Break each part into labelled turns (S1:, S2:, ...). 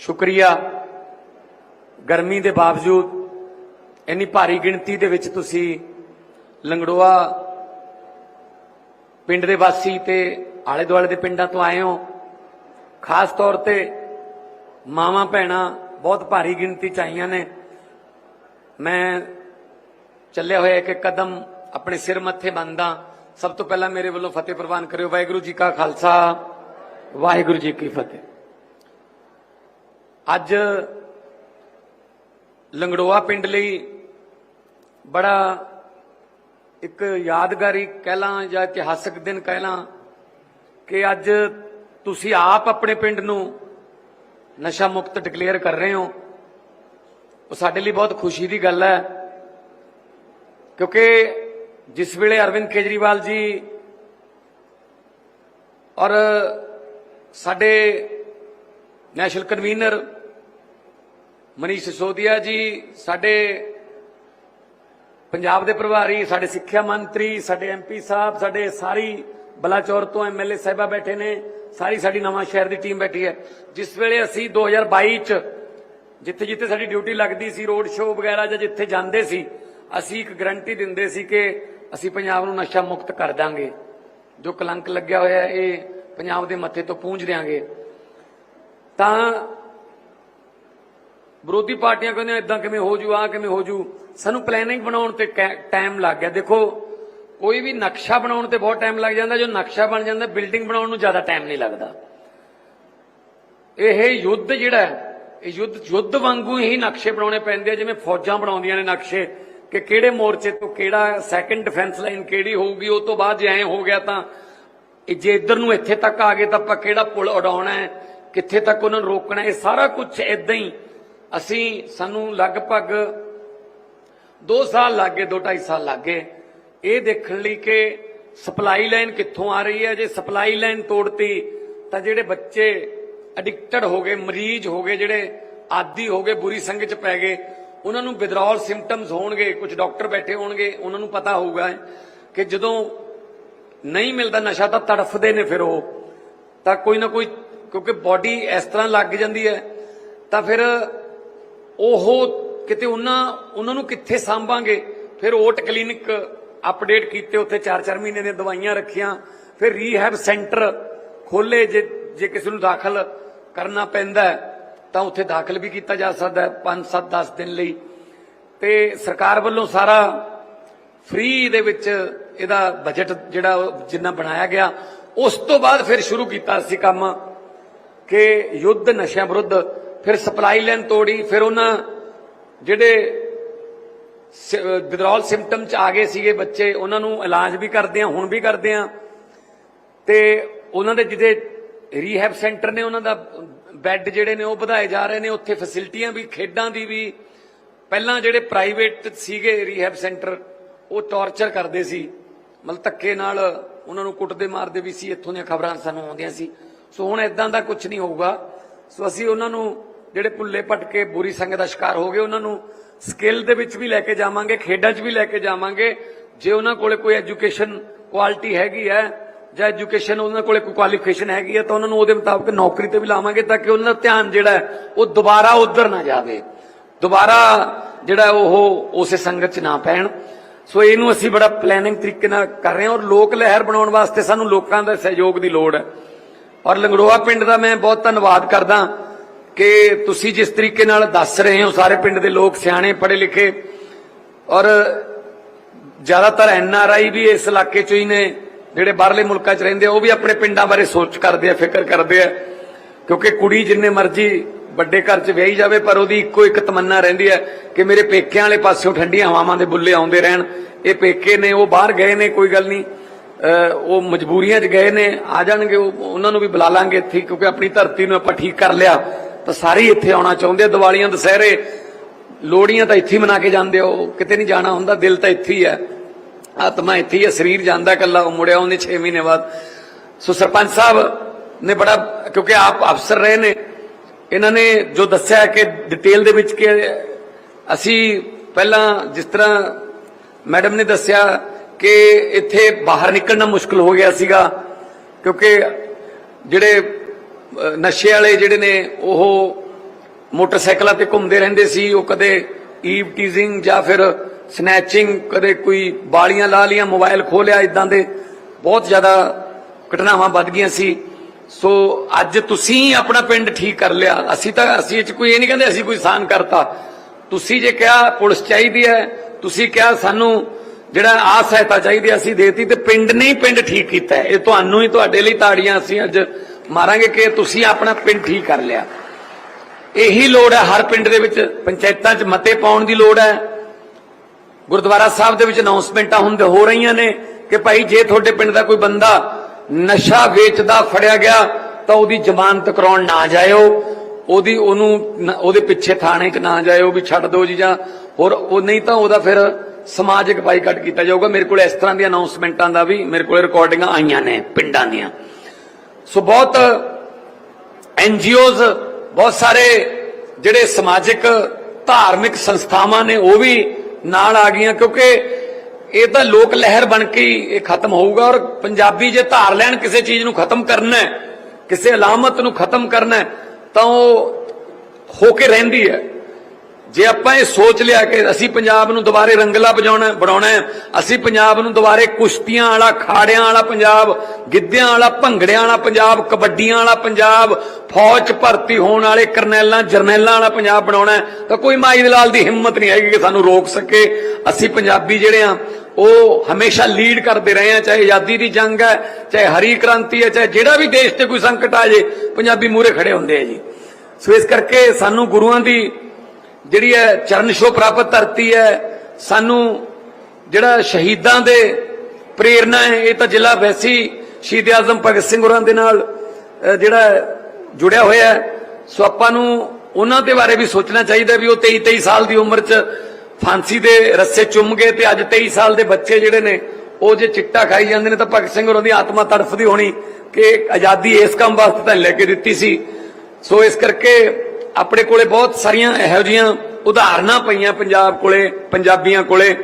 S1: ਸ਼ੁਕਰੀਆ। ਗਰਮੀ ਦੇ ਬਾਵਜੂਦ ਇੰਨੀ ਭਾਰੀ ਗਿਣਤੀ ਦੇ ਵਿੱਚ ਤੁਸੀਂ ਲੰਗੜੋਆ ਪਿੰਡ ਦੇ ਵਾਸੀ ਤੇ ਆਲੇ ਦੁਆਲੇ ਦੇ ਪਿੰਡਾਂ ਤੋਂ ਆਏ ਹੋ। ਖਾਸ ਤੌਰ ਤੇ ਮਾਵਾਂ ਭੈਣਾਂ ਬਹੁਤ ਭਾਰੀ ਗਿਣਤੀ ਚ ਆਈਆਂ ਨੇ। ਮੈਂ ਚੱਲਿਆ ਹੋਇਆ ਇੱਕ ਕਦਮ ਆਪਣੇ ਸਿਰ ਮੱਥੇ ਬੰਦਾ ਸਭ ਤੋਂ ਪਹਿਲਾਂ ਮੇਰੇ ਵੱਲੋਂ ਫਤਿਹ ਪ੍ਰਵਾਨ ਕਰਿਓ। ਵਾਹਿਗੁਰੂ ਜੀ ਕਾ ਖਾਲਸਾ, ਵਾਹਿਗੁਰੂ ਜੀ ਕੀ ਫਤਿਹ। ਅੱਜ ਲੰਗੜੋਆ ਪਿੰਡ ਲਈ ਬੜਾ ਇੱਕ ਯਾਦਗਾਰੀ ਕਹਿ ਲਾਂ ਜਾਂ ਇਤਿਹਾਸਕ ਦਿਨ ਕਹਿ ਲਾਂ ਕਿ ਅੱਜ ਤੁਸੀਂ ਆਪ ਆਪਣੇ ਪਿੰਡ ਨੂੰ ਨਸ਼ਾ ਮੁਕਤ ਡਿਕਲੇਅਰ ਕਰ ਰਹੇ ਹੋ। ਉਹ ਸਾਡੇ ਲਈ ਬਹੁਤ ਖੁਸ਼ੀ ਦੀ ਗੱਲ ਹੈ, ਕਿਉਂਕਿ ਜਿਸ ਵੇਲੇ ਅਰਵਿੰਦ ਕੇਜਰੀਵਾਲ ਜੀ ਔਰ ਸਾਡੇ ਨੈਸ਼ਨਲ ਕਨਵੀਨਰ ਮਨੀਸ਼ ਸਿਸੋਦੀਆ ਜੀ, ਸਾਡੇ ਪੰਜਾਬ ਦੇ ਪ੍ਰਭਾਰੀ, ਸਾਡੇ ਸਿੱਖਿਆ ਮੰਤਰੀ, ਸਾਡੇ ਐਮਪੀ ਸਾਹਿਬ, ਸਾਡੇ ਸਾਰੀ ਬਲਾਚੌਰ ਤੋਂ ਐਮਐਲਏ ਸਾਹਿਬਾ ਬੈਠੇ ਨੇ, ਸਾਰੀ ਸਾਡੀ ਨਵਾਂ ਸ਼ਹਿਰ ਦੀ ਟੀਮ ਬੈਠੀ ਹੈ। ਜਿਸ ਵੇਲੇ ਅਸੀਂ 2022 ਚ ਜਿੱਥੇ ਜਿੱਥੇ ਸਾਡੀ ਡਿਊਟੀ ਲੱਗਦੀ ਸੀ, ਰੋਡ ਸ਼ੋਅ ਵਗੈਰਾ ਜਾਂ ਜਿੱਥੇ ਜਾਂਦੇ ਸੀ, ਅਸੀਂ ਇੱਕ ਗਰੰਟੀ ਦਿੰਦੇ ਸੀ ਕਿ ਅਸੀਂ ਪੰਜਾਬ ਨੂੰ ਨਸ਼ਾ ਮੁਕਤ ਕਰ ਦਾਂਗੇ। ਜੋ ਕਲੰਕ ਲੱਗਿਆ ਹੋਇਆ ਇਹ ਪੰਜਾਬ ਦੇ ਮੱਥੇ ਤੋਂ ਪੂੰਝ ਦਿਆਂਗੇ। ਤਾਂ ਵਿਰੋਧੀ ਪਾਰਟੀਆਂ ਕਹਿੰਦੀਆਂ ਇਦਾਂ ਕਿਵੇਂ ਹੋ ਜੂ ਆ ਕਿਵੇਂ ਹੋ ਜੂ ਸਾਨੂੰ ਪਲੈਨਿੰਗ ਬਣਾਉਣ ਤੇ ਟਾਈਮ ਲੱਗ ਗਿਆ। ਦੇਖੋ, ਕੋਈ ਵੀ ਨਕਸ਼ਾ ਬਣਾਉਣ ਤੇ ਬਹੁਤ ਟਾਈਮ ਲੱਗ ਜਾਂਦਾ। ਜੋ ਨਕਸ਼ਾ ਬਣ ਜਾਂਦਾ ਬਿਲਡਿੰਗ ਬਣਾਉਣ ਨੂੰ ਜ਼ਿਆਦਾ ਟਾਈਮ ਨਹੀਂ ਲੱਗਦਾ। ਇਹ ਯੁੱਧ ਜਿਹੜਾ ਇਹ ਯੁੱਧ ਯੁੱਧ ਵਾਂਗੂ ਹੀ ਨਕਸ਼ੇ ਬਣਾਉਣੇ ਪੈਂਦੇ ਆ, ਜਿਵੇਂ ਫੌਜਾਂ ਬਣਾਉਂਦੀਆਂ ਨੇ ਨਕਸ਼ੇ, ਕਿ ਕਿਹੜੇ ਮੋਰਚੇ ਤੋਂ ਕਿਹੜਾ ਸੈਕੰਡ ਡਿਫੈਂਸ ਲਾਈਨ ਕਿਹੜੀ ਹੋਊਗੀ, ਉਹ ਤੋਂ ਬਾਅਦ ਜੇ ਐ ਹੋ ਗਿਆ ਤਾਂ, ਇਹ ਜੇ ਇੱਧਰ ਨੂੰ ਇੱਥੇ ਤੱਕ ਆ ਗਏ ਤਾਂ ਆਪਾਂ ਕਿਹੜਾ ਪੁਲ ਉਡਾਉਣਾ ਹੈ, ਕਿੱਥੇ ਤੱਕ ਉਹਨਾਂ ਨੂੰ ਰੋਕਣਾ ਇਹ ਸਾਰਾ ਕੁਝ ਇਦਾਂ ਹੀ ਅਸੀਂ ਸਾਨੂੰ ਲਗਭਗ 2 ਸਾਲ ਲੱਗੇ 2.5 ਸਾਲ ਲੱਗੇ। ਇਹ ਦੇਖਣ ਲਈ ਕਿ ਸਪਲਾਈ ਲਾਈਨ ਕਿੱਥੋਂ ਆ ਰਹੀ ਹੈ। ਜੇ ਸਪਲਾਈ ਲਾਈਨ ਤੋੜਤੀ, ਤਾਂ ਜਿਹੜੇ ਬੱਚੇ ਐਡਿਕਟਡ ਹੋ ਗਏ, ਮਰੀਜ਼ ਹੋ ਗਏ, ਜਿਹੜੇ ਆਦੀ ਹੋ ਗਏ, ਬੁਰੀ ਸੰਗਤ ਚ ਪੈ ਗਏ, ਉਹਨਾਂ ਨੂੰ ਵਿਦਰੋਲ ਸਿੰਪਟਮਸ ਹੋਣਗੇ ਕੁਝ ਡਾਕਟਰ ਬੈਠੇ ਹੋਣਗੇ, ਉਹਨਾਂ ਨੂੰ ਪਤਾ ਹੋਊਗਾ ਕਿ ਜਦੋਂ ਨਹੀਂ ਮਿਲਦਾ ਨਸ਼ਾ ਤਾਂ ਤੜਫਦੇ ਨੇ ਫਿਰ ਉਹ। ਤਾਂ ਕੋਈ ਨਾ ਕੋਈ, ਕਿਉਂਕਿ ਬਾਡੀ ਇਸ ਤਰ੍ਹਾਂ ਲੱਗ ਜਾਂਦੀ ਹੈ, ਤਾਂ ਫਿਰ ਉਹ ਕਿਤੇ ਉਹਨਾਂ ਉਹਨਾਂ ਨੂੰ ਕਿੱਥੇ ਸਾਂਭਾਂਗੇ? ਫਿਰ ਓਟ ਕਲੀਨਿਕ ਅਪਡੇਟ ਕੀਤੇ, ਉੱਥੇ 4-4 ਮਹੀਨੇ ਦੀਆਂ ਦਵਾਈਆਂ ਰੱਖੀਆਂ। ਫਿਰ ਰੀਹੈਬ ਸੈਂਟਰ ਖੋਲੇ ਜੇ ਜੇ ਕਿਸੇ ਨੂੰ ਦਾਖਲ ਕਰਨਾ ਪੈਂਦਾ ਤਾਂ ਉੱਥੇ ਦਾਖਲ ਵੀ ਕੀਤਾ ਜਾ ਸਕਦਾ ਹੈ 5-7 10 ਦਿਨ ਲਈ। ਤੇ ਸਰਕਾਰ ਵੱਲੋਂ ਸਾਰਾ ਫ੍ਰੀ ਦੇ ਵਿੱਚ ਇਹਦਾ ਬਜਟ ਜਿਹੜਾ ਜਿੰਨਾ ਬਣਾਇਆ ਗਿਆ, ਉਸ ਤੋਂ ਬਾਅਦ ਫਿਰ ਸ਼ੁਰੂ ਕੀਤਾ ਸੀ ਕੰਮ ਕਿ ਯੁੱਧ ਨਸ਼ਿਆਂ ਵਿਰੁੱਧ ਫਿਰ ਸਪਲਾਈ ਲਾਈਨ ਤੋੜੀ, ਫਿਰ ਉਹਨਾਂ ਜਿਹੜੇ ਵਿਦਰੋਲ ਸਿੰਪਟਮ ਚ ਆ ਗਏ ਸੀਗੇ ਬੱਚੇ, ਉਹਨਾਂ ਨੂੰ ਇਲਾਜ ਵੀ ਕਰਦੇ ਆ, ਹੁਣ ਵੀ ਕਰਦੇ ਆ। ਤੇ ਉਹਨਾਂ ਦੇ ਜਿਹਦੇ ਰੀਹੈਬ ਸੈਂਟਰ ਨੇ ਉਹਨਾਂ ਦਾ ਬੈੱਡ ਜਿਹੜੇ ਨੇ ਉਹ ਵਧਾਏ ਜਾ ਰਹੇ ਨੇ, ਉੱਥੇ ਫੈਸਿਲਿਟੀਆਂ ਵੀ, ਖੇਡਾਂ ਦੀ ਵੀ। ਪਹਿਲਾਂ ਜਿਹੜੇ ਪ੍ਰਾਈਵੇਟ ਸੀਗੇ ਰੀਹੈਬ ਸੈਂਟਰ ਉਹ ਟੌਰਚਰ ਕਰਦੇ ਸੀ। ਮਤਲਬ ਧੱਕੇ ਨਾਲ ਉਹਨਾਂ ਨੂੰ ਕੁੱਟਦੇ ਮਾਰਦੇ ਵੀ ਸੀ, ਇੱਥੋਂ ਦੀਆਂ ਖਬਰਾਂ ਸਾਨੂੰ ਆਉਂਦੀਆਂ ਸੀ। ਸੋ ਹੁਣ ਇਦਾਂ ਦਾ ਕੁਝ ਨਹੀਂ ਹੋਊਗਾ। ਸੋ ਅਸੀਂ ਉਹਨਾਂ ਨੂੰ ਜਿਹੜੇ ਭੁੱਲੇ ਭਟਕੇ ਬੁਰੀ ਸੰਗਤ ਦਾ ਸ਼ਿਕਾਰ ਹੋ ਗਏ, ਉਹਨਾਂ ਨੂੰ ਸਕਿੱਲ ਦੇ ਵਿੱਚ ਵੀ ਲੈ ਕੇ ਜਾਵਾਂਗੇ, ਖੇਡਾਂ 'ਚ ਵੀ ਲੈ ਕੇ ਜਾਵਾਂਗੇ। ਜੇ ਉਹਨਾਂ ਕੋਲੇ ਕੋਈ ਐਜੂਕੇਸ਼ਨ ਕੁਆਲਿਟੀ ਹੈਗੀ ਹੈ, ਜਾਂ ਐਜੂਕੇਸ਼ਨ ਉਹਨਾਂ ਕੋਲੇ ਕੋਈ ਕੁਆਲੀਫਿਕੇਸ਼ਨ ਹੈਗੀ ਹੈ, ਤਾਂ ਉਹਨਾਂ ਨੂੰ ਉਹਦੇ ਮੁਤਾਬਕ ਨੌਕਰੀ ਤੇ ਵੀ ਲਾਵਾਂਗੇ ਤਾਂ ਕਿ ਉਹਨਾਂ ਦਾ ਧਿਆਨ ਜਿਹੜਾ ਉਹ ਦੁਬਾਰਾ ਉਧਰ ਨਾ ਜਾਵੇ। ਦੁਬਾਰਾ ਜਿਹੜਾ ਉਹ ਉਸੇ ਸੰਗਤ 'ਚ ਨਾ ਪੈਣ। ਸੋ ਇਹਨੂੰ ਅਸੀਂ ਬੜਾ ਪਲੈਨਿੰਗ ਤਰੀਕੇ ਨਾਲ ਕਰ ਰਹੇ ਹਾਂ ਔਰ ਲੋਕ ਲਹਿਰ ਬਣਾਉਣ ਵਾਸਤੇ ਸਾਨੂੰ ਲੋਕਾਂ ਦਾ ਸਹਿਯੋਗ ਦੀ ਲੋੜ ਹੈ। ਔਰ ਲੰਗੜੋਆ ਪਿੰਡ ਦਾ ਮੈਂ ਬਹੁਤ ਧੰਨਵਾਦ ਕਰਦਾ। ਕਿ ਤੁਸੀਂ ਜਿਸ ਤਰੀਕੇ ਨਾਲ ਦੱਸ ਰਹੇ ਹੋ, ਸਾਰੇ ਪਿੰਡ ਦੇ ਲੋਕ ਸਿਆਣੇ, ਪੜ੍ਹੇ ਲਿਖੇ, ਔਰ ਜ਼ਿਆਦਾਤਰ ਐਨ ਆਰ ਆਈ ਵੀ ਇਸ ਇਲਾਕੇ ਚੋਂ ਹੀ ਨੇ, ਜਿਹੜੇ ਬਾਹਰਲੇ ਮੁਲਕਾਂ 'ਚ ਰਹਿੰਦੇ ਉਹ ਵੀ ਆਪਣੇ ਪਿੰਡਾਂ ਬਾਰੇ ਸੋਚ ਕਰਦੇ ਆ, ਫਿਕਰ ਕਰਦੇ ਆ, ਕਿਉਂਕਿ ਕੁੜੀ ਜਿੰਨੇ ਮਰਜ਼ੀ ਵੱਡੇ ਘਰ 'ਚ ਵਿਆਹੀ ਜਾਵੇ, ਪਰ ਉਹਦੀ ਇੱਕੋ ਇੱਕ ਤਮੰਨਾ ਰਹਿੰਦੀ ਹੈ ਕਿ ਮੇਰੇ ਪੇਕਿਆਂ ਵਾਲੇ ਪਾਸਿਓਂ ਠੰਡੀਆਂ ਹਵਾਵਾਂ ਦੇ ਬੁੱਲੇ ਆਉਂਦੇ ਰਹਿਣ। ਇਹ ਪੇਕੇ ਨੇ, ਉਹ ਬਾਹਰ ਗਏ ਨੇ, ਕੋਈ ਗੱਲ ਨਹੀਂ। ਉਹ ਮਜਬੂਰੀਆਂ 'ਚ ਗਏ ਨੇ, ਆ ਜਾਣਗੇ ਉਹਨਾਂ ਨੂੰ ਵੀ ਬੁਲਾ ਲਾਂਗੇ ਇੱਥੇ, ਕਿਉਂਕਿ ਆਪਣੀ ਧਰਤੀ ਨੂੰ ਆਪਾਂ ਠੀਕ ਕਰ ਲਿਆ। ਤਾਂ ਸਾਰੇ ਹੀ ਇੱਥੇ ਆਉਣਾ ਚਾਹੁੰਦੇ ਦੀਵਾਲੀਆਂ, ਦੁਸਹਿਰੇ। ਲੋੜੀਆਂ ਤਾਂ ਇੱਥੇ ਮਨਾ ਕੇ ਜਾਂਦੇ ਆ, ਉਹ ਕਿਤੇ ਨਹੀਂ ਜਾਣਾ ਹੁੰਦਾ, ਦਿਲ ਤਾਂ ਇੱਥੇ ਹੀ ਹੈ ਆਤਮਾ ਇੱਥੇ ਹੀ ਹੈ ਸਰੀਰ ਜਾਂਦਾ ਕੱਲਾ ਉਹ ਮੁੜਿਆ ਉਹਨੇ 6 ਮਹੀਨੇ ਬਾਅਦ। ਸੋ ਸਰਪੰਚ ਸਾਹਿਬ ਨੇ ਬੜਾ, ਕਿਉਂਕਿ ਆਪ ਅਫਸਰ ਰਹੇ ਨੇ, ਇਹਨਾਂ ਨੇ ਜੋ ਦੱਸਿਆ ਕਿ ਡਿਟੇਲ ਦੇ ਵਿੱਚ ਕਿ ਅਸੀਂ ਪਹਿਲਾਂ ਜਿਸ ਤਰ੍ਹਾਂ ਮੈਡਮ ਨੇ ਦੱਸਿਆ ਕਿ ਇੱਥੇ ਬਾਹਰ ਨਿਕਲਣਾ ਮੁਸ਼ਕਲ ਹੋ ਗਿਆ ਸੀਗਾ, ਕਿਉਂਕਿ ਜਿਹੜੇ ਨਸ਼ੇ ਵਾਲੇ ਜਿਹੜੇ ਨੇ ਉਹ ਮੋਟਰਸਾਈਕਲਾਂ ਤੇ ਘੁੰਮਦੇ ਰਹਿੰਦੇ ਸੀ ਉਹ ਕਦੇ ਈਵ ਟੀਜ਼ਿੰਗ ਜਾਂ ਫਿਰ ਸਨੈਚਿੰਗ ਕਦੇ ਕੋਈ ਬਾਲੀਆਂ ਲਾ ਲੀਆਂ ਮੋਬਾਈਲ ਖੋਲਿਆ ਇਦਾਂ ਦੇ ਬਹੁਤ ਜ਼ਿਆਦਾ ਘਟਨਾਵਾਂ ਵੱਧ ਗਈਆਂ ਸੀ। ਸੋ ਅੱਜ ਤੁਸੀਂ ਆਪਣਾ ਪਿੰਡ ਠੀਕ ਕਰ ਲਿਆ। ਅਸੀਂ ਤਾਂ ਅਸੀਂ ਇਹ ਚ ਕੋਈ ਇਹ ਨਹੀਂ ਕਹਿੰਦੇ ਅਸੀਂ ਕੋਈ ਸਾਨ ਕਰਤਾ। ਤੁਸੀਂ ਜੇ ਕਿਹਾ ਪੁਲਿਸ ਚਾਹੀਦੀ ਹੈ ਤੁਸੀਂ ਕਿਹਾ ਸਾਨੂੰ ਜਿਹੜਾ ਆ ਸਹਾਇਤਾ ਚਾਹੀਦੀ ਹੈ, ਅਸੀਂ ਦੇਤੀ ਤੇ ਪਿੰਡ ਨੇ ਹੀ ਪਿੰਡ ਠੀਕ ਕੀਤਾ ਇਹ ਤੁਹਾਨੂੰ ਹੀ ਤੁਹਾਡੇ ਲਈ ਤਾੜੀਆਂ ਅਸੀਂ ਅੱਜ ਮਾਰਾਂਗੇ ਕਿ ਤੁਸੀਂ ਆਪਣਾ ਪਿੰਡ ਠੀਕ ਕਰ ਲਿਆ। ਇਹੀ ਲੋੜ ਹੈ ਹਰ ਪਿੰਡ ਦੇ ਵਿੱਚ, ਪੰਚਾਇਤਾਂ 'ਚ ਮਤੇ ਪਾਉਣ ਦੀ ਲੋੜ ਹੈ। ਗੁਰਦੁਆਰਾ ਸਾਹਿਬ ਦੇ ਵਿੱਚ ਅਨਾਉਂਸਮੈਂਟਾਂ ਹੁੰਦੇ ਹੋ ਰਹੀਆਂ ਨੇ ਕਿ ਭਾਈ ਜੇ ਤੁਹਾਡੇ ਪਿੰਡ ਦਾ ਕੋਈ ਬੰਦਾ ਨਸ਼ਾ ਵੇਚਦਾ, ਫੜਿਆ ਗਿਆ, ਤਾਂ ਉਹਦੀ ਜ਼ਮਾਨਤ ਕਰਾਉਣ ਨਾ ਜਾਇਓ। ਉਹਦੀ ਉਹਨੂੰ ਉਹਦੇ ਪਿੱਛੇ ਥਾਣੇ 'ਚ ਨਾ ਜਾਇਓ ਵੀ ਛੱਡ ਦਿਓ ਜੀ ਜਾਂ ਹੋਰ ਉਹ ਨਹੀਂ ਤਾਂ ਉਹਦਾ ਫਿਰ ਸਮਾਜਿਕ ਬਾਈਕਾਟ ਕੀਤਾ ਜਾਊਗਾ। ਮੇਰੇ ਕੋਲ ਇਸ ਤਰ੍ਹਾਂ ਦੀਆਂ ਅਨਾਉਂਸਮੈਂਟਾਂ ਦਾ ਵੀ ਮੇਰੇ ਕੋਲ ਰਿਕਾਰਡਿੰਗਾਂ ਆਈਆਂ ਨੇ ਪਿੰਡਾਂ ਦੀਆਂ। ਸੋ ਬਹੁਤ ਐਨਜੀਓਜ਼ ਬਹੁਤ ਸਾਰੇ ਜਿਹੜੇ ਸਮਾਜਿਕ, ਧਾਰਮਿਕ ਸੰਸਥਾਵਾਂ ਨੇ, ਉਹ ਵੀ ਨਾਲ ਆ ਗਈਆਂ, ਕਿਉਂਕਿ ਇਹ ਤਾਂ ਲੋਕ ਲਹਿਰ ਬਣ ਕੇ ਹੀ ਇਹ ਖਤਮ ਹੋਊਗਾ ਔਰ ਪੰਜਾਬੀ ਜੇ ਧਾਰ ਲੈਣ ਕਿਸੇ ਚੀਜ਼ ਨੂੰ ਖਤਮ ਕਰਨਾ ਹੈ, ਕਿਸੇ ਅਲਾਮਤ ਨੂੰ ਖਤਮ ਕਰਨਾ ਹੈ, ਤਾਂ ਉਹ ਹੋ ਕੇ ਰਹਿੰਦੀ ਹੈ। ਜੇ ਆਪਾਂ ਇਹ ਸੋਚ ਲਿਆ ਕਿ ਅਸੀਂ ਪੰਜਾਬ ਨੂੰ ਦੁਬਾਰੇ ਰੰਗਲਾ ਵਜਾਉਣਾ, ਬਣਾਉਣਾ ਹੈ, ਅਸੀਂ ਪੰਜਾਬ ਨੂੰ ਦੁਬਾਰੇ ਕੁਸ਼ਤੀਆਂ ਵਾਲਾ, ਖਾੜਿਆਂ ਵਾਲਾ ਪੰਜਾਬ, ਗਿੱਧਿਆਂ ਵਾਲਾ, ਭੰਗੜਿਆਂ ਵਾਲਾ ਪੰਜਾਬ, ਕਬੱਡੀਆਂ ਵਾਲਾ ਪੰਜਾਬ, ਫੌਜ 'ਚ ਭਰਤੀ ਹੋਣ ਵਾਲੇ ਕਰਨੈਲਾਂ, ਜਰਨੈਲਾਂ ਵਾਲਾ ਪੰਜਾਬ ਬਣਾਉਣਾ ਤਾਂ ਕੋਈ ਮਾਈ ਦਲਾਲ ਦੀ ਹਿੰਮਤ ਨਹੀਂ ਹੈਗੀ ਕਿ ਸਾਨੂੰ ਰੋਕ ਸਕੇ। ਅਸੀਂ ਪੰਜਾਬੀ ਜਿਹੜੇ ਆ ਉਹ ਹਮੇਸ਼ਾ ਲੀਡ ਕਰਦੇ ਰਹੇ ਆ ਚਾਹੇ ਆਜ਼ਾਦੀ ਦੀ ਜੰਗ ਹੈ, ਚਾਹੇ ਹਰੀ ਕ੍ਰਾਂਤੀ ਹੈ, ਚਾਹੇ ਜਿਹੜਾ ਵੀ ਦੇਸ਼ ਤੇ ਕੋਈ ਸੰਕਟ ਆ ਜੇ, ਪੰਜਾਬੀ ਮੂਹਰੇ ਖੜੇ ਹੁੰਦੇ ਆ ਜੀ। ਸੋ ਇਸ ਕਰਕੇ ਸਾਨੂੰ ਗੁਰੂਆਂ ਦੀ ਜਿਹੜੀ ਹੈ ਚਰਨ ਛੋਹ ਪ੍ਰਾਪਤ ਧਰਤੀ ਹੈ, ਸਾਨੂੰ ਜਿਹੜਾ ਸ਼ਹੀਦਾਂ ਦੇ ਪ੍ਰੇਰਣਾ ਹੈ, ਇਹ ਤਾਂ ਜ਼ਿਲ੍ਹਾ ਵੈਸੀ ਸ਼ਹੀਦ ਆਜ਼ਮ ਭਗਤ ਸਿੰਘ ਹੋਰਾਂ ਦੇ ਨਾਲ ਜਿਹੜਾ ਜੁੜਿਆ ਹੋਇਆ ਹੈ। ਸੋ ਆਪਾਂ ਨੂੰ ਉਹਨਾਂ ਦੇ ਬਾਰੇ ਵੀ ਸੋਚਣਾ ਚਾਹੀਦਾ ਵੀ ਉਹ 23 23 ਸਾਲ ਦੀ ਉਮਰ 'ਚ ਫਾਂਸੀ ਦੇ ਰੱਸੇ ਚੁੰਮ ਗਏ ਤੇ ਅੱਜ 23 ਸਾਲ ਦੇ ਬੱਚੇ ਜਿਹੜੇ ਨੇ, ਉਹ ਜੇ ਚਿੱਟਾ ਖਾਈ ਜਾਂਦੇ ਨੇ ਤਾਂ ਭਗਤ ਸਿੰਘ ਹੋਰਾਂ ਦੀ ਆਤਮਾ ਤੜਫਦੀ ਹੋਣੀ ਕਿ ਆਜ਼ਾਦੀ ਇਸ ਕੰਮ ਵਾਸਤੇ ਤਾਂ ਲੈ ਕੇ ਦਿੱਤੀ ਸੀ। ਸੋ ਇਸ ਕਰਕੇ ਆਪਣੇ ਕੋਲੇ ਬਹੁਤ ਸਾਰੀਆਂ ਇਹੋ ਜੀਆਂ ਉਦਾਹਰਨਾਂ ਪਈਆਂ ਪੰਜਾਬ ਕੋਲੇ, ਪੰਜਾਬੀਆਂ ਕੋਲੇ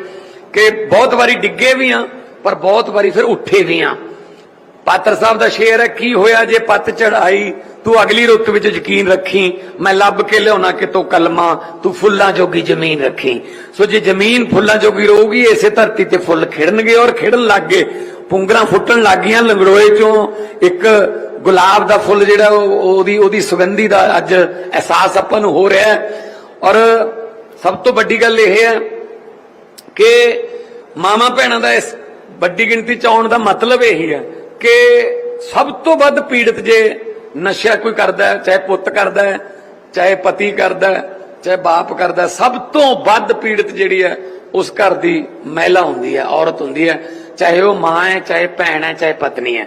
S1: ਕਿ ਬਹੁਤ ਵਾਰੀ ਡਿੱਗੇ ਵੀ ਆ, ਪਰ ਬਹੁਤ ਵਾਰੀ ਫਿਰ ਉੱਠੇ ਵੀ ਆ। ਪਾਤਰ ਸਾਹਿਬ ਦਾ ਸ਼ੇਰ ਹੈ, ਕੀ ਹੋਇਆ ਜੇ ਪੱਤ ਚੜਾਈ ਤੂੰ ਅਗਲੀ ਰੁੱਤ ਵਿੱਚ ਯਕੀਨ ਰੱਖੀ। ਮੈਂ ਲੱਭ ਕੇ ਲਿਆਉਣਾ ਕਿਤੋਂ ਕਲਮਾ? ਤੂੰ ਫੁੱਲਾਂ ਜੋਗੀ ਜ਼ਮੀਨ ਰੱਖੀ। ਸੋ ਜੇ ਜ਼ਮੀਨ ਫੁੱਲਾਂ ਜੋਗੀ ਰਹੂਗੀ, ਇਸੇ ਧਰਤੀ ਤੇ ਫੁੱਲ ਖਿੜਨਗੇ ਔਰ ਖਿੜਨ ਲੱਗ ਗਏ। ਪੁੰਗਰਾਂ ਫੁੱਟਣ ਲੱਗ ਗਈਆਂ ਲੰਗੜੋਏ ਚੋਂ। ਇੱਕ ਗੁਲਾਬ ਦਾ ਫੁੱਲ ਜਿਹੜਾ ਉਹ- ਉਹਦੀ ਉਹਦੀ ਸੁਗੰਧੀ ਦਾ ਅੱਜ ਅਹਿਸਾਸ ਆਪਾਂ ਨੂੰ ਹੋ ਰਿਹਾ ਹੈ। ਔਰ ਸਭ ਤੋਂ ਵੱਡੀ ਗੱਲ ਇਹ ਹੈ ਕਿ ਮਾਮਾ ਭੈਣਾਂ ਦਾ ਇਸ ਵੱਡੀ ਗਿਣਤੀ ਚ ਆਉਣ ਦਾ ਮਤਲਬ ਇਹੀ ਹੈ ਕਿ ਸਭ ਤੋਂ ਵੱਧ ਪੀੜਤ ਜੇ ਨਸ਼ਾ ਕੋਈ ਕਰਦਾ ਹੈ, ਚਾਹੇ ਪੁੱਤ ਕਰਦਾ ਹੈ, ਚਾਹੇ ਪਤੀ ਕਰਦਾ ਹੈ, ਚਾਹੇ ਬਾਪ ਕਰਦਾ ਸਭ ਤੋਂ ਵੱਧ ਪੀੜਤ ਜਿਹੜੀ ਹੈ, ਉਸ ਘਰ ਦੀ ਮਹਿਲਾ ਹੁੰਦੀ ਹੈ, ਔਰਤ ਹੁੰਦੀ ਹੈ। ਚਾਹੇ ਉਹ ਮਾਂ ਹੈ, ਚਾਹੇ ਭੈਣ ਹੈ, ਚਾਹੇ ਪਤਨੀ ਹੈ।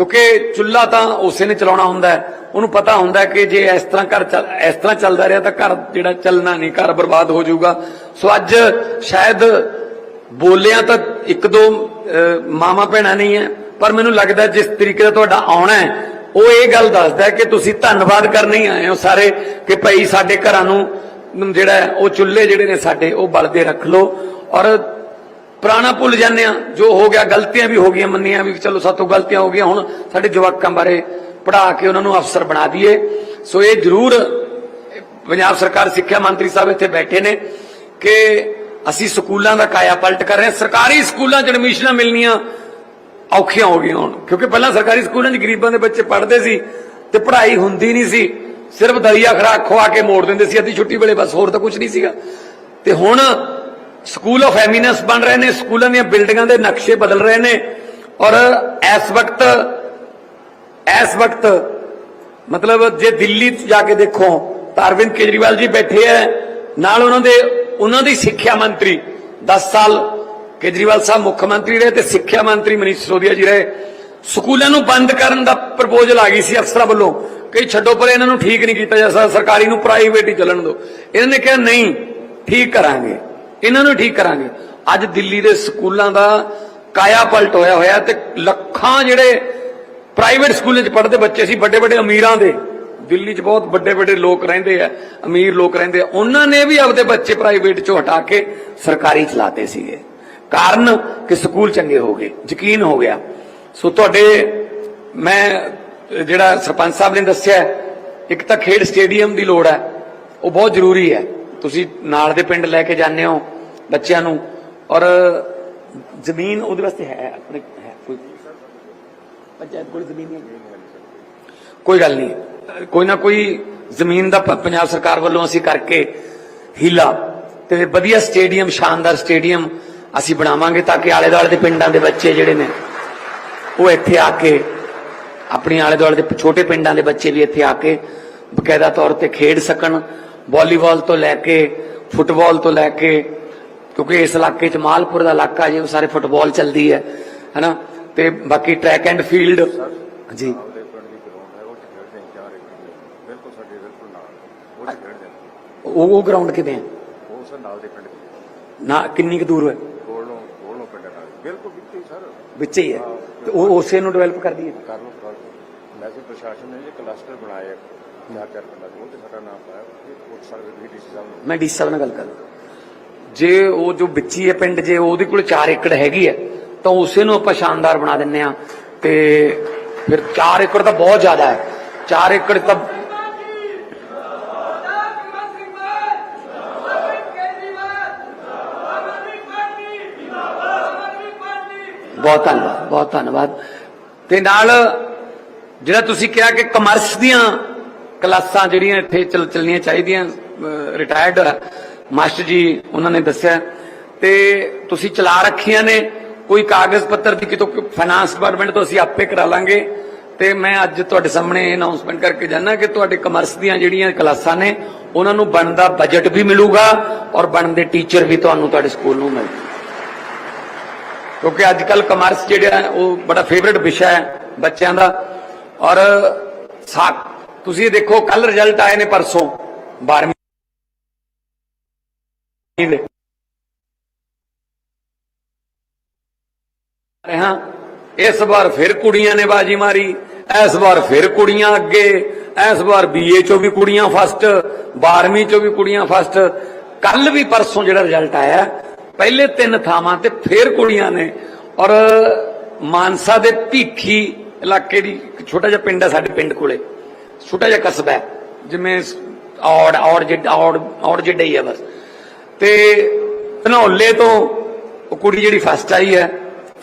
S1: ਕਿਉਂਕਿ ਚੁੱਲ੍ਹਾ ਤਾਂ ਉਸੇ ਨੇ ਚਲਾਉਣਾ ਹੁੰਦਾ ਉਹਨੂੰ ਪਤਾ ਹੁੰਦਾ ਕਿ ਜੇ ਇਸ ਤਰ੍ਹਾਂ ਘਰ ਇਸ ਤਰ੍ਹਾਂ ਚੱਲਦਾ ਰਿਹਾ ਤਾਂ ਘਰ ਜਿਹੜਾ ਚੱਲਣਾ ਨਹੀਂ ਘਰ ਬਰਬਾਦ ਹੋ ਜਾਊਗਾ। ਸੋ ਅੱਜ ਸ਼ਾਇਦ ਬੋਲਿਆ ਤਾਂ ਇੱਕ ਦੋ ਅਹ, ਮਾਵਾਂ ਭੈਣਾਂ ਨਹੀਂ ਹੈ ਪਰ ਮੈਨੂੰ ਲੱਗਦਾ ਜਿਸ ਤਰੀਕੇ ਦਾ ਤੁਹਾਡਾ ਆਉਣਾ ਹੈ ਉਹ ਇਹ ਗੱਲ ਦੱਸਦਾ ਕਿ ਤੁਸੀਂ ਧੰਨਵਾਦ ਕਰਨ ਹੀ ਆਏ ਹੋ ਸਾਰੇ ਕਿ ਭਾਈ ਸਾਡੇ ਘਰਾਂ ਨੂੰ ਜਿਹੜਾ ਉਹ ਚੁੱਲ੍ਹੇ ਜਿਹੜੇ ਨੇ ਸਾਡੇ ਉਹ ਬਲਦੇ ਰੱਖ ਲਓ। ਔਰ ਪੁਰਾਣਾ ਭੁੱਲ ਜਾਂਦੇ ਆ ਜੋ ਹੋ ਗਿਆ, ਗਲਤੀਆਂ ਵੀ ਹੋ ਗਈਆਂ, ਮੰਨੀਆਂ ਵੀ, ਚਲੋ ਸਾਤੋਂ ਗਲਤੀਆਂ ਹੋ ਗਈਆਂ, ਹੁਣ ਸਾਡੇ ਜਵਾਕਾਂ ਬਾਰੇ ਪੜ੍ਹਾ ਕੇ ਉਹਨਾਂ ਨੂੰ ਅਫਸਰ ਬਣਾ ਦਈਏ। ਸੋ ਇਹ ਜ਼ਰੂਰ ਪੰਜਾਬ ਸਰਕਾਰ, ਸਿੱਖਿਆ ਮੰਤਰੀ ਸਾਹਿਬ ਇੱਥੇ ਬੈਠੇ ਨੇ ਕਿ ਅਸੀਂ ਸਕੂਲਾਂ ਦਾ ਕਾਇਆ ਪਲਟ ਕਰ ਰਹੇ ਹਾਂ। ਸਰਕਾਰੀ ਸਕੂਲਾਂ 'ਚ ਐਡਮਿਸ਼ਨਾਂ ਮਿਲਣੀਆਂ ਔਖੀਆਂ ਹੋ ਗਈਆਂ ਹੁਣ, ਕਿਉਂਕਿ ਪਹਿਲਾਂ ਸਰਕਾਰੀ ਸਕੂਲਾਂ 'ਚ ਗਰੀਬਾਂ ਦੇ ਬੱਚੇ ਪੜ੍ਹਦੇ ਸੀ ਤੇ ਪੜ੍ਹਾਈ ਹੁੰਦੀ ਨਹੀਂ ਸੀ। ਸਿਰਫ ਦਰਿਆ ਖਰਾਕ ਖਵਾ ਕੇ ਮੋੜ ਦਿੰਦੇ ਸੀ, ਅੱਧੀ ਛੁੱਟੀ ਵੇਲੇ ਬਸ, ਹੋਰ ਤਾਂ ਕੁਝ ਨਹੀਂ ਸੀਗਾ। ਤੇ ਹੁਣ ਸਕੂਲ ਆਫ ਐਮੀਨੈਂਸ ਬਣ ਰਹੇ ਨੇ, ਸਕੂਲਾਂ ਦੀਆਂ ਬਿਲਡਿੰਗਾਂ ਦੇ ਨਕਸ਼ੇ ਬਦਲ ਰਹੇ ਨੇ ਔਰ ਇਸ ਵਕਤ ਇਸ ਵਕਤ ਮਤਲਬ ਜੇ ਦਿੱਲੀ ਜਾ ਕੇ ਦੇਖੋ, ਤਾਂ ਅਰਵਿੰਦ ਕੇਜਰੀਵਾਲ ਜੀ ਬੈਠੇ ਐ, ਨਾਲ ਉਹਨਾਂ ਦੇ, ਉਹਨਾਂ ਦੀ ਸਿੱਖਿਆ ਮੰਤਰੀ 10 ਸਾਲ ਕੇਜਰੀਵਾਲ ਸਾਹਿਬ ਮੁੱਖ ਮੰਤਰੀ ਰਹੇ ਤੇ ਸਿੱਖਿਆ ਮੰਤਰੀ ਮਨੀਸ਼ ਸਿਸੋਦੀਆ ਜੀ ਰਹੇ। ਸਕੂਲਾਂ ਨੂੰ ਬੰਦ ਕਰਨ ਦਾ ਪ੍ਰਪੋਜ਼ਲ ਆ ਗਈ ਸੀ ਅਫਸਰਾਂ ਵੱਲੋਂ ਕਿ ਛੱਡੋ ਪਰ, ਇਹਨਾਂ ਨੂੰ ਠੀਕ ਨਹੀਂ ਕੀਤਾ ਜਾ ਸਕਦਾ, ਸਰਕਾਰੀ ਨੂੰ ਪ੍ਰਾਈਵੇਟ ਹੀ ਚੱਲਣ ਦਿਓ। ਇਹਨਾਂ ਨੇ ਕਿਹਾ, ਨਹੀਂ, ਠੀਕ ਕਰਾਂਗੇ। ਇਹਨਾਂ ਨੂੰ ਠੀਕ ਕਰਾਂਗੇ। ਅੱਜ ਦਿੱਲੀ ਦੇ ਸਕੂਲਾਂ ਦਾ ਕਾਇਆ ਪਲਟ ਹੋਇਆ ਹੋਇਆ ਤੇ ਲੱਖਾਂ ਜਿਹੜੇ ਪ੍ਰਾਈਵੇਟ ਸਕੂਲਾਂ 'ਚ ਪੜ੍ਹਦੇ ਬੱਚੇ ਸੀ ਵੱਡੇ ਵੱਡੇ ਅਮੀਰਾਂ ਦੇ। ਦਿੱਲੀ 'ਚ ਬਹੁਤ ਵੱਡੇ ਵੱਡੇ ਲੋਕ ਰਹਿੰਦੇ ਆ, ਅਮੀਰ ਲੋਕ ਰਹਿੰਦੇ ਆ। ਉਹਨਾਂ ਨੇ ਵੀ ਆਪਦੇ ਬੱਚੇ ਪ੍ਰਾਈਵੇਟ 'ਚੋਂ ਹਟਾ ਕੇ ਸਰਕਾਰੀ ਚਲਾਤੇ ਸੀਗੇ। ਕਾਰਨ ਕਿ ਸਕੂਲ ਚੰਗੇ ਹੋ ਗਏ, ਯਕੀਨ ਹੋ ਗਿਆ। ਸੋ ਤੁਹਾਡੇ, ਮੈਂ ਜਿਹੜਾ ਸਰਪੰਚ ਸਾਹਿਬ ਨੇ ਦੱਸਿਆ, ਇੱਕ ਤਾਂ ਖੇਡ ਸਟੇਡੀਅਮ ਦੀ ਲੋੜ ਹੈ, ਉਹ ਬਹੁਤ ਜ਼ਰੂਰੀ ਹੈ। ਤੁਸੀਂ ਨਾਲ ਦੇ ਪਿੰਡ ਲੈ ਕੇ ਜਾਂਦੇ ਹੋ ਬੱਚਿਆਂ ਨੂੰ। ਔਰ ਜ਼ਮੀਨ ਉਹਦੇ ਵਾਸਤੇ ਹੈ, ਆਪਣੇ ਹੈ ਕੋਈ। ਪੰਚਾਇਤ ਕੋਲ ਜ਼ਮੀਨ ਨਹੀਂ ਕੋਈ ਗੱਲ ਨਹੀਂ। ਕੋਈ ਨਾ ਕੋਈ ਜ਼ਮੀਨ ਦਾ ਪੰਜਾਬ ਸਰਕਾਰ ਵੱਲੋਂ ਅਸੀਂ ਕਰਕੇ ਹੀਲਾ ਤੇ ਵਧੀਆ ਸਟੇਡੀਅਮ, ਸ਼ਾਨਦਾਰ ਸਟੇਡੀਅਮ ਅਸੀਂ ਬਣਾਵਾਂਗੇ ਤਾਂ ਕਿ ਆਲੇ ਦੁਆਲੇ ਦੇ ਪਿੰਡਾਂ ਦੇ ਬੱਚੇ ਜਿਹੜੇ ਨੇ, ਉਹ ਇੱਥੇ ਆ ਕੇ ਆਪਣੀ ਆਲੇ ਦੁਆਲੇ ਦੇ ਛੋਟੇ ਪਿੰਡਾਂ ਦੇ ਬੱਚੇ ਵੀ ਇੱਥੇ ਆ ਕੇ ਬਕਾਇਦਾ ਤੌਰ ਤੇ ਖੇਡ ਸਕਣ। ਵਾਲੀਬਾਲ ਤੋਂ ਲੈ ਕੇ ਫੁੱਟਬਾਲ ਤੋਂ ਲੈ ਕੇ ਕਿਉਂਕਿ ਇਸ ਇਲਾਕੇ 'ਚ ਮਾਲਪੁਰ ਦਾ ਇਲਾਕਾ ਜੇ ਸਾਰੇ ਫੁੱਟਬਾਲ ਚੱਲਦੀ ਹੈ, ਹੈਨਾ? ਤੇ ਬਾਕੀ ਟਰੈਕ ਐਂਡ ਫੀਲਡ ਜੀ।
S2: ਉਹ
S1: ਗਰਾਊਂਡ ਕਿਤੇ ਹੈ
S2: ਉਹ ਸਰ ਨਾਲ ਦੇ ਪਿੰਡ
S1: ਨਾ, ਕਿੰਨੀ ਕੁ ਦੂਰ ਹੈ
S2: ਕੋਲੋਂ ਕੋਲੋਂ ਪਿੰਡ ਨਾਲ ਬਿਲਕੁਲ ਵਿੱਚ ਹੀ ਸਰ
S1: ਵਿੱਚ ਹੀ। ਹੈ ਤੇ ਉਹ ਉਸੇ ਨੂੰ ਡਿਵੈਲਪ ਕਰਦੀ ਹੈ?
S2: ਕਰ ਲਓ ਕਰ ਵੈਸੇ ਪ੍ਰਸ਼ਾਸਨ ਨੇ ਜੇ ਕਲਸਟਰ ਬਣਾਏ ਚਾਰ ਚਾਰ ਪਿੰਡਾਂ ਦੇ ਉਹ ਤੇ ਸਾਡਾ ਨਾਮ ਪਾਇਆ ਉਹ ਉੱਠ ਡੀਸੀ ਸਾਹਿਬ
S1: ਮੈਂ ਡੀ ਸਾਹਿਬ ਨਾਲ ਗੱਲ ਕਰ ਜੇ ਉਹ ਜੋ ਵਿੱਚੀ ਹੈ ਪਿੰਡ, ਜੇ ਉਹਦੇ ਕੋਲ 4 ਏਕੜ ਹੈਗੀ ਹੈ, ਤਾਂ ਉਸੇ ਨੂੰ ਆਪਾਂ ਸ਼ਾਨਦਾਰ ਬਣਾ ਦਿੰਨੇ ਆ ਤੇ ਫਿਰ 4 ਏਕੜ ਤਾਂ ਬਹੁਤ ਜ਼ਿਆਦਾ ਹੈ। 4 ਏਕੜ ਤਾਂ ਬਹੁਤ ਧੰਨਵਾਦ ਬਹੁਤ ਧੰਨਵਾਦ। ਤੇ ਨਾਲ ਜਿਹੜਾ ਤੁਸੀਂ ਕਿਹਾ ਕਿ ਕਮਰਸ ਦੀਆਂ ਕਲਾਸਾਂ ਜਿਹੜੀਆਂ ਇੱਥੇ ਚੱਲ ਚੱਲਣੀਆਂ ਚਾਹੀਦੀਆਂ ਰਿਟਾਇਰਡ ਮਾਸਟਰ ਜੀ, ਉਹਨਾਂ ਨੇ ਦੱਸਿਆ। ਤੇ ਤੁਸੀਂ ਚਲਾ ਰੱਖੀਆਂ ਨੇ। ਕੋਈ ਕਾਗਜ਼ ਪੱਤਰ ਦੀ ਕਿਤੋਂ ਫਾਈਨਾਂਸ ਡਿਪਾਰਟਮੈਂਟ ਤੋਂ ਅਸੀਂ ਆਪੇ ਕਰਾ ਲਾਂਗੇ। ਤੇ ਮੈਂ ਅੱਜ ਤੁਹਾਡੇ ਸਾਹਮਣੇ ਅਨਾਉਂਸਮੈਂਟ ਕਰਕੇ ਜਾਣਾ ਕਿ ਤੁਹਾਡੇ ਕਮਰਸ ਦੀਆਂ ਜਿਹੜੀਆਂ ਕਲਾਸਾਂ ਨੇ, ਉਹਨਾਂ ਨੂੰ ਬਣਦਾ ਬਜਟ ਵੀ ਮਿਲੂਗਾ ਔਰ ਬਣਦੇ ਟੀਚਰ ਵੀ ਤੁਹਾਨੂੰ ਤੁਹਾਡੇ ਸਕੂਲ ਨੂੰ ਮਿਲ ਕਿਉਂਕਿ ਅੱਜ ਕੱਲ ਕਮਰਸ ਜਿਹੜਾ ਉਹ ਬੜਾ ਫੇਵਰਿਟ ਵਿਸ਼ਾ ਹੈ ਬੱਚਿਆਂ ਦਾ। ਔਰ ਤੁਸੀਂ ਦੇਖੋ ਕੱਲ ਰਿਜ਼ਲਟ ਆਏ ਨੇ ਪਰਸੋਂ 12ਵੀਂ ਦੇ ਹਾਂ। ਇਸ ਵਾਰ ਫਿਰ ਕੁੜੀਆਂ ਨੇ ਬਾਜੀ ਮਾਰੀ ਇਸ ਵਾਰ ਫਿਰ ਕੁੜੀਆਂ ਅੱਗੇ ਇਸ ਵਾਰ ਬੀਏ ਚੋਂ ਵੀ ਕੁੜੀਆਂ ਫਸਟ 12ਵੀਂ ਚੋਂ ਵੀ ਕੁੜੀਆਂ ਫਸਟ ਕੱਲ ਵੀ ਪਰਸੋਂ ਜਿਹੜਾ ਰਿਜ਼ਲਟ ਆਇਆ ਪਹਿਲੇ ਤਿੰਨ ਥਾਵਾਂ ਤੇ ਫਿਰ ਕੁੜੀਆਂ ਨੇ। ਔਰ ਮਾਨਸਾ ਦੇ ਭੀਖੀ ਇਲਾਕੇ ਦੀ ਛੋਟਾ ਜਿਹਾ ਪਿੰਡ ਹੈ ਸਾਡੇ ਪਿੰਡ ਕੋਲੇ। ਛੋਟਾ ਜਿਹਾ ਕਸਬਾ ਹੈ ਜਿਵੇਂ ਔੜ ਔੜ ਜਿੱਡਾ ਔੜ ਔੜ ਜਿੱਡਾ ਹੀ ਹੈ ਬਸ। ਤੇ ਧਨੌਲੇ ਤੋਂ ਉਹ ਕੁੜੀ ਜਿਹੜੀ ਫਸਟ ਆਈ ਹੈ,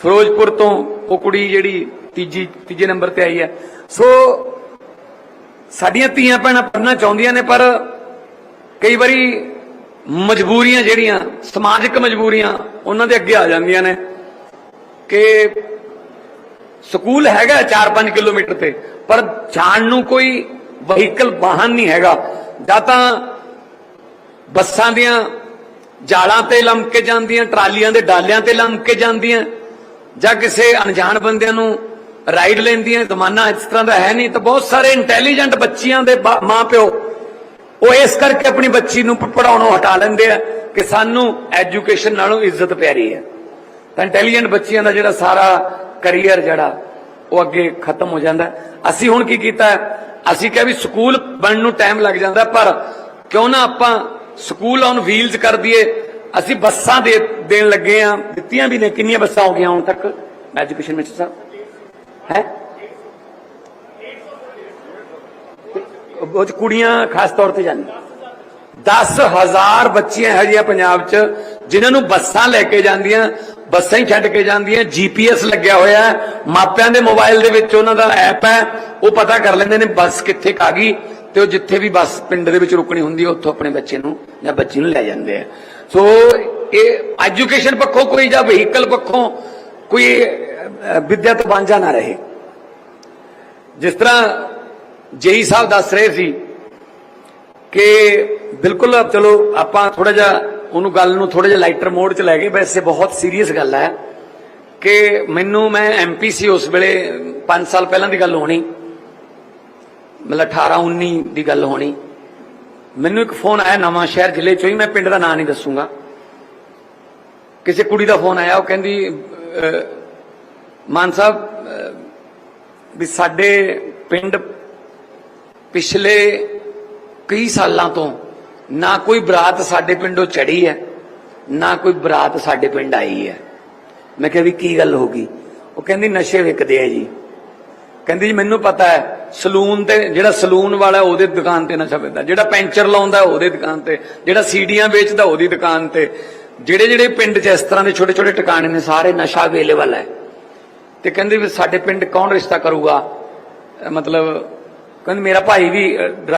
S1: ਫਿਰੋਜ਼ਪੁਰ ਤੋਂ ਉਹ ਕੁੜੀ ਜਿਹੜੀ ਤੀਜੀ, ਤੀਜੇ ਨੰਬਰ ਤੇ ਆਈ ਹੈ। ਸੋ ਸਾਡੀਆਂ ਧੀਆਂ ਭੈਣਾਂ ਪੜ੍ਹਨਾ ਚਾਹੁੰਦੀਆਂ ਨੇ, ਪਰ ਕਈ ਵਾਰੀ ਮਜਬੂਰੀਆਂ ਜਿਹੜੀਆਂ, ਸਮਾਜਿਕ ਮਜਬੂਰੀਆਂ, ਉਹਨਾਂ ਦੇ ਅੱਗੇ ਆ ਜਾਂਦੀਆਂ ਨੇ ਕਿ ਸਕੂਲ ਹੈਗਾ 4-5 ਕਿਲੋਮੀਟਰ ਤੇ, ਪਰ ਜਾਣ ਨੂੰ ਕੋਈ ਵਹੀਕਲ ਵਾਹਨ ਨਹੀਂ ਹੈਗਾ। ਜਾਂ ਤਾਂ ਬੱਸਾਂ ਦੀਆਂ ਜਾਲਾਂ ਤੇ ਲੰਮ ਕੇ ਜਾਂਦੀਆਂ, ਟਰਾਲੀਆਂ ਦੇ ਡਾਲਿਆਂ ਤੇ ਲੰਮ ਕੇ ਜਾਂਦੀਆਂ। ਜਾਂ ਕਿਸੇ ਅਣਜਾਣ ਬੰਦਿਆਂ ਨੂੰ ਰਾਈਡ ਲੈਂਦੀਆਂ, ਜ਼ਮਾਨਾ ਇਸ ਤਰ੍ਹਾਂ ਦਾ ਹੈ ਨਹੀਂ ਤਾਂ ਬਹੁਤ ਸਾਰੇ ਇੰਟੈਲੀਜੈਂਟ ਬੱਚੀਆਂ ਦੇ ਬਾ- ਉਹ ਇਸ ਕਰਕੇ ਆਪਣੀ ਬੱਚੀ ਨੂੰ ਪ- ਪੜ੍ਹਾਉਣੋਂ ਹਟਾ ਲੈਂਦੇ ਆ ਕਿ ਸਾਨੂੰ ਐਜੂਕੇਸ਼ਨ ਨਾਲੋਂ ਇੱਜ਼ਤ ਪਿਆਰੀ ਹੈ। ਤਾਂ ਇੰਟੈਲੀਜੈਂਟ ਬੱਚਿਆਂ ਦਾ ਜਿਹੜਾ ਸਾਰਾ ਕੈਰੀਅਰ ਜਿਹੜਾ, ਉਹ ਅੱਗੇ ਖਤਮ ਹੋ ਜਾਂਦਾ। ਅਸੀਂ ਹੁਣ ਕੀ ਕੀਤਾ? ਅਸੀਂ ਕਿਹਾ ਵੀ ਸਕੂਲ ਬਣਨ ਨੂੰ ਟਾਈਮ ਲੱਗ ਜਾਂਦਾ, ਪਰ ਕਿਉਂ ਨਾ ਆਪਾਂ ਸਕੂਲ ਔਨ ਵੀਲਸ ਕਰ ਦਈਏ। ਅਸੀਂ ਬੱਸਾਂ ਦੇ ਦੇਣ ਲੱਗੇ ਆ। ਦਿੱਤੀਆਂ ਵੀ ਨੇ, ਕਿੰਨੀਆਂ ਬੱਸਾਂ ਹੋ ਗਈਆਂ ਹੁਣ ਤੱਕ? ਐਜੂਕੇਸ਼ਨ ਮਿਨਿਸਟਰ ਸਾਹਿਬ ਹੈ? ਉਹ ਕੁੜੀਆਂ ਖਾਸ ਤੌਰ ਤੇ ਜਾਂਦੀਆਂ। 10000 ਬੱਚੀਆਂ ਹੈਗੀਆਂ ਪੰਜਾਬ 'ਚ, ਜਿਨ੍ਹਾਂ ਨੂੰ ਬੱਸਾਂ ਲੈ ਕੇ ਜਾਂਦੀਆਂ, ਬੱਸਾਂ ਹੀ ਛੱਡ ਕੇ ਜਾਂਦੀਆਂ ਜੀਪੀਐਸ ਲੱਗਿਆ ਹੋਇਆ ਮਾਪਿਆਂ ਦੇ ਮੋਬਾਈਲ ਦੇ ਵਿੱਚ ਉਹਨਾਂ ਦਾ ਐਪ ਹੈ। ਉਹ ਪਤਾ ਕਰ ਲੈਂਦੇ ਨੇ, ਬੱਸ ਕਿੱਥੇ ਕੁ ਆ ਗਈ। ਤੇ ਉਹ ਜਿੱਥੇ ਵੀ ਬੱਸ ਪਿੰਡ ਦੇ ਵਿੱਚ ਰੁਕਣੀ ਹੁੰਦੀ ਹੈ ਉੱਥੋਂ ਆਪਣੇ ਬੱਚੇ ਨੂੰ ਜਾਂ ਬੱਚੀ ਨੂੰ ਲੈ ਜਾਂਦੇ ਆ। ਸੋ ਇਹ ਐਜੂਕੇਸ਼ਨ ਪੱਖੋਂ ਕੋਈ ਜਾਂ ਵਹੀਕਲ ਪੱਖੋਂ ਕੋਈ ਅਹ, ਵਿਦਿਆ ਤੋਂ ਵਾਂਝਾ ਨਾ ਰਹੇ। ਜਿਸ ਤਰ੍ਹਾਂ ਜੇਈ ਸਾਹਿਬ ਦੱਸ ਰਹੇ ਸੀ ਕਿ ਬਿਲਕੁਲ ਚਲੋ ਆਪਾਂ ਥੋੜਾ ਜਿਹਾ ਉਹਨੂੰ ਗੱਲ ਨੂੰ ਥੋੜਾ ਜਿਹਾ ਲਾਈਟਰ ਮੋਡ 'ਚ ਲੈ ਗਏ ਵੈਸੇ ਬਹੁਤ ਸੀਰੀਅਸ ਗੱਲ ਹੈ ਕਿ ਮੈਨੂੰ ਮੈਂ ਐਮਪੀ ਸੀ ਉਸ ਵੇਲੇ 5 ਸਾਲ ਪਹਿਲਾਂ ਦੀ ਗੱਲ ਹੋਣੀ। ਮਤਲਬ 18 19 ਦੀ ਗੱਲ ਹੋਣੀ। ਮੈਨੂੰ ਇੱਕ ਫੋਨ ਆਇਆ ਨਵਾਂ, ਸ਼ਹਿਰ ਜ਼ਿਲ੍ਹੇ ਚੋਂ ਹੀ, ਮੈਂ ਪਿੰਡ ਦਾ ਨਾਂ ਨਹੀਂ ਦੱਸੂਗਾ। ਕਿਸੇ ਕੁੜੀ ਦਾ ਫੋਨ ਆਇਆ, ਉਹ ਕਹਿੰਦੀ ਮਾਨ ਸਾਹਿਬ ਵੀ ਸਾਡੇ ਪਿੰਡ ਪਿਛਲੇ ਕਈ ਸਾਲਾਂ ਤੋਂ ਨਾ ਕੋਈ ਬਰਾਤ ਸਾਡੇ ਪਿੰਡੋਂ ਚੜੀ ਹੈ, ਨਾ ਕੋਈ ਬਰਾਤ ਸਾਡੇ ਪਿੰਡ ਆਈ ਹੈ। ਮੈਂ ਕਿਹਾ ਵੀ ਕੀ ਗੱਲ ਹੋ ਗਈ? ਉਹ ਕਹਿੰਦੀ, ਨਸ਼ੇ ਵਿਕਦੇ ਆ ਜੀ। ਕਹਿੰਦੀ ਜੀ, ਮੈਨੂੰ ਪਤਾ ਹੈ, ਸਲੂਨ ਤੇ ਜਿਹੜਾ ਸਲੂਨ ਵਾਲਾ ਉਹਦੇ ਦੁਕਾਨ ਤੇ ਨਸ਼ਾ ਵੇਚਦਾ ਜਿਹੜਾ ਪੈਂਚਰ ਲਾਉਂਦਾ ਉਹਦੇ ਦੁਕਾਨ ਤੇ, ਜਿਹੜਾ ਸੀੜੀਆਂ ਵੇਚਦਾ ਉਹਦੀ ਦੁਕਾਨ ਤੇ। ਜਿਹੜੇ ਜਿਹੜੇ ਪਿੰਡ 'ਚ ਇਸ ਤਰ੍ਹਾਂ ਦੇ ਛੋਟੇ ਛੋਟੇ ਟਿਕਾਣੇ ਨੇ, ਸਾਰੇ ਨਸ਼ਾ ਅਵੇਲੇਬਲ ਹੈ। ਤੇ ਕਹਿੰਦੇ ਵੀ ਸਾਡੇ ਪਿੰਡ ਕੌਣ ਰਿਸ਼ਤਾ ਕਰੂਗਾ? ਮਤਲਬ, ਕਹਿੰਦੇ ਮੇਰਾ ਭਾਈ ਵੀ